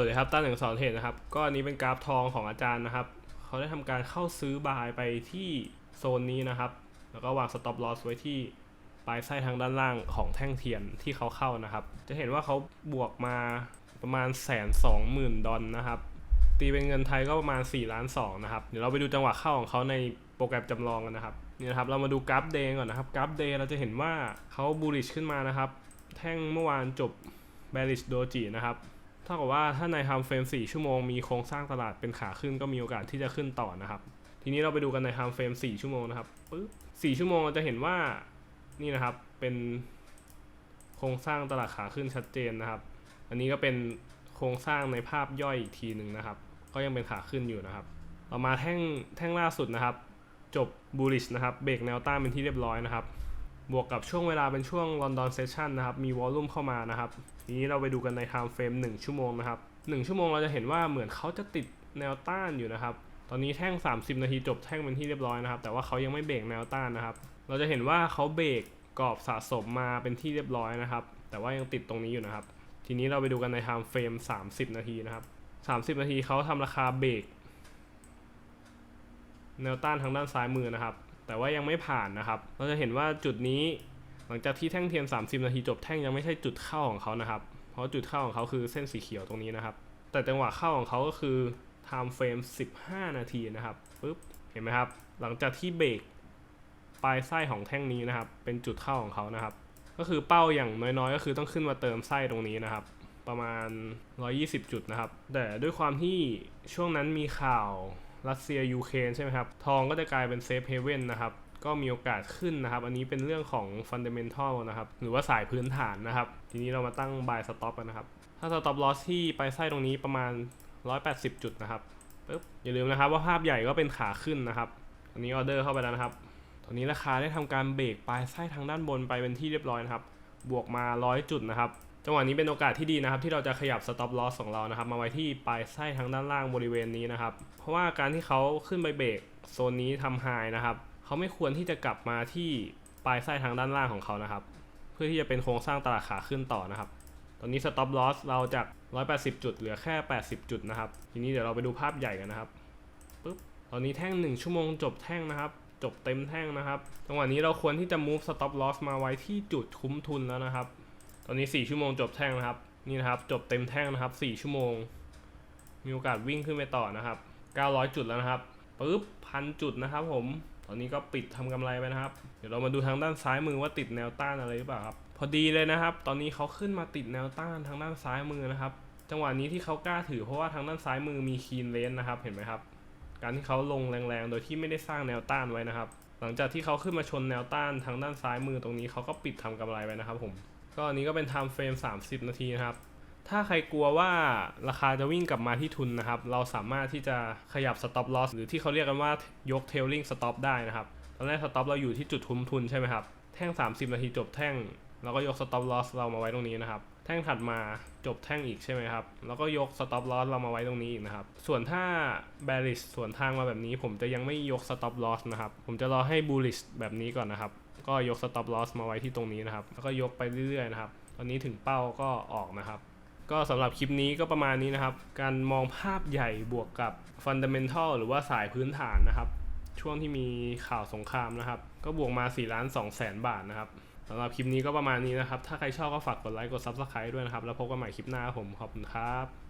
สวัสดีครับต้าหนึ่งสอนเทรดนะครับ ก็อันนี้เป็นกราฟทองของอาจารย์นะครับ เขาได้ทำการเข้าซื้อบายไปที่โซนนี้นะครับ แล้วก็วางสต็อปลอสไว้ที่ปลายไส้ทางด้านล่างของแท่งเทียนที่เขาเข้านะครับ จะเห็นว่าเขาบวกมาประมาณแสนสองหมื่นดอลนะครับ ตีเป็นเงินไทยก็ประมาณ4ล้านสองนะครับ เดี๋ยวเราไปดูจังหวะเข้าของเขาในโปรแกรมจำลองกันนะครับ นี่นะครับ เรามาดูกราฟเดย์ก่อนนะครับ กราฟเดย์เราจะเห็นว่าเขาบูริชขึ้นมานะครับ แท่งเมื่อวานจบ bearish doji นะครับ เท่ากับว่าถ้าใน time frame 4ชั่วโมงมีโครงสร้างตลาดเป็นขาขึ้นก็มีโอกาสที่จะขึ้นต่อนะครับ ทีนี้เราไปดูกันใน time frame 4ชั่วโมงนะครับปึ๊บ4ชั่วโมงเราจะเห็นว่านี่นะครับเป็นโครงสร้างตลาดขาขึ้นชัดเจนนะครับ อันนี้ก็เป็นโครงสร้างในภาพย่อยอีกทีหนึ่งนะครับ ก็ยังเป็นขาขึ้นอยู่นะครับต่อมาแท่งแท่งล่าสุดนะครับ จบ bullish นะครับเบรกแนวต้านเป็นที่เรียบร้อยนะครับ บวกกับช่วงเวลาเป็นช่วง London Session นะครับ มีวอลลุ่มเข้ามานะครับ ทีนี้เราไปดูกันใน time frame 1ชั่วโมงนะครับ1ชั่วโมงเราจะเห็นว่าเหมือนเขาจะติดแนวต้านอยู่นะครับ ตอนนี้แท่ง 30 นาทีจบแท่งเป็นที่เรียบร้อยนะครับ แต่ว่าเขายังไม่เบรกแนวต้านนะครับ เราจะเห็นว่าเขาเบรกกรอบสะสมมาเป็นที่เรียบร้อยนะครับ แต่ว่ายังติดตรงนี้อยู่นะครับ ทีนี้เราไปดูกันใน time frame 30 นาทีนะครับ 30 นาทีเขาทำราคาเบรกแนวต้านทางด้านซ้ายมือนะครับ แต่ว่ายังไม่ผ่านนะครับ เราจะเห็นว่าจุดนี้หลังจากที่แท่งเทียน 30 นาทีจบแท่งยังไม่ใช่จุดเข้าของเขานะครับ เพราะจุดเข้าของเขาคือเส้นสีเขียวตรงนี้นะครับ แต่จังหวะเข้าของเขาก็คือ time frame 15 นาทีนะครับปึ๊บเห็นไหมครับ หลังจากที่เบรกปลายไส้ของแท่งนี้นะครับ เป็นจุดเข้าของเขานะครับ ก็คือเป้าอย่างน้อยๆ ก็คือต้องขึ้นมาเติมไส้ตรงนี้นะครับ ประมาณ 120 จุดนะครับ แต่ด้วยความที่ช่วงนั้นมีข่าว รัสเซียยูเครนใช่ไหมครับ ทองก็จะกลายเป็นเซฟเฮเว่นนะครับ ก็มีโอกาสขึ้นนะครับ อันนี้เป็นเรื่องของฟันเดเมนทัลนะครับ หรือว่าสายพื้นฐานนะครับ ทีนี้เรามาตั้งบายสต็อปกันนะครับ ถ้าสต็อปลอสที่ปลายไส้ตรงนี้ประมาณ 180 จุดนะครับปึ๊บอย่าลืมนะครับว่าภาพใหญ่ก็เป็นขาขึ้นนะครับตอนนี้ออเดอร์เข้าไปแล้วนะครับ ตอนนี้ราคาได้ทำการเบรกปลายไส้ทางด้านบนไปเป็นที่เรียบร้อยนะครับ บวกมา 100 จุดนะครับ จังหวะนี้เป็นโอกาสที่ดีนะครับ ที่เราจะขยับ stop loss ของเรานะครับ มาไว้ที่ปลายไส้ทางด้านล่างบริเวณนี้นะครับ เพราะว่าการที่เขาขึ้นไปเบรกโซนนี้ทำไฮนะครับเขาไม่ควรที่จะกลับมาที่ปลายไส้ทางด้านล่างของเขานะครับ เพื่อที่จะเป็นโครงสร้างตลาดขาขึ้นต่อนะครับ ตอนนี้ stop loss เราจาก 180 จุดเหลือแค่ 80 จุดนะครับ ทีนี้เดี๋ยวเราไปดูภาพใหญ่กันนะครับปึ๊บตอนนี้แท่ง 1 ชั่วโมงจบแท่งนะครับจบเต็มแท่งนะครับจังหวะนี้เราควรที่จะ move stop loss มาไว้ที่จุดคุ้มทุนแล้วนะครับ ตอนนี้ 4 ชั่วโมงจบแท่งนะครับ นี่นะครับ จบเต็มแท่งนะครับ 4 ชั่วโมง มีโอกาสวิ่งขึ้นไปต่อนะครับ 900 จุดแล้วนะครับปึ๊บพันจุดนะครับผม ตอนนี้ก็ปิดทำกำไรไปนะครับ เดี๋ยวเรามาดูทางด้านซ้ายมือว่าติดแนวต้านอะไรหรือเปล่าครับ พอดีเลยนะครับ ตอนนี้เขาขึ้นมาติดแนวต้านทางด้านซ้ายมือนะครับ จังหวะนี้ที่เขากล้าถือเพราะว่าทางด้านซ้ายมือมีคีนเลนนะครับ เห็นไหมครับ การที่เขาลงแรงๆ โดยที่ไม่ได้สร้างแนวต้านไว้นะครับ หลังจากที่เขาขึ้นมาชนแนวต้านทางด้านซ้ายมือตรงนี้เขาก็ปิดทำกำไรไว้นะครับผม ก็อันนี้ก็เป็น time frame 30 นาทีนะครับ ถ้าใครกลัวว่าราคาจะวิ่งกลับมาที่ทุนนะครับ เราสามารถที่จะขยับ stop loss หรือที่เขาเรียกกันว่ายก tailing stop ได้นะครับ ตอนแรก stop เราอยู่ที่จุดทุนทุนใช่ไหมครับ แท่ง 30 นาทีจบแท่งเราก็ยก stop loss เรามาไว้ตรงนี้นะครับ แท่งถัดมาจบแท่งอีกใช่ไหมครับ แล้วก็ยก stop loss เรามาไว้ตรงนี้อีกนะครับ ส่วนถ้า bearish ส่วนทางมาแบบนี้ ผมจะยังไม่ยก stop loss นะครับ ผมจะรอให้ bullish แบบนี้ก่อนนะครับ ก็ยก stop loss มาไว้ที่ตรงนี้นะครับ แล้วก็ยกไปเรื่อยๆนะครับ ตอนนี้ถึงเป้าก็ออกนะครับ ก็สำหรับคลิปนี้ก็ประมาณนี้นะครับ การมองภาพใหญ่บวกกับ fundamental หรือว่าสายพื้นฐานนะครับ ช่วงที่มีข่าวสงครามนะครับ ก็บวกมา4ล้าน2แสนบาทนะครับสำหรับคลิปนี้ก็ประมาณนี้นะครับ ถ้าใครชอบก็ฝากกดไลค์ กด subscribe ด้วยนะครับ แล้วพบกันใหม่คลิปหน้าผม ขอบคุณครับ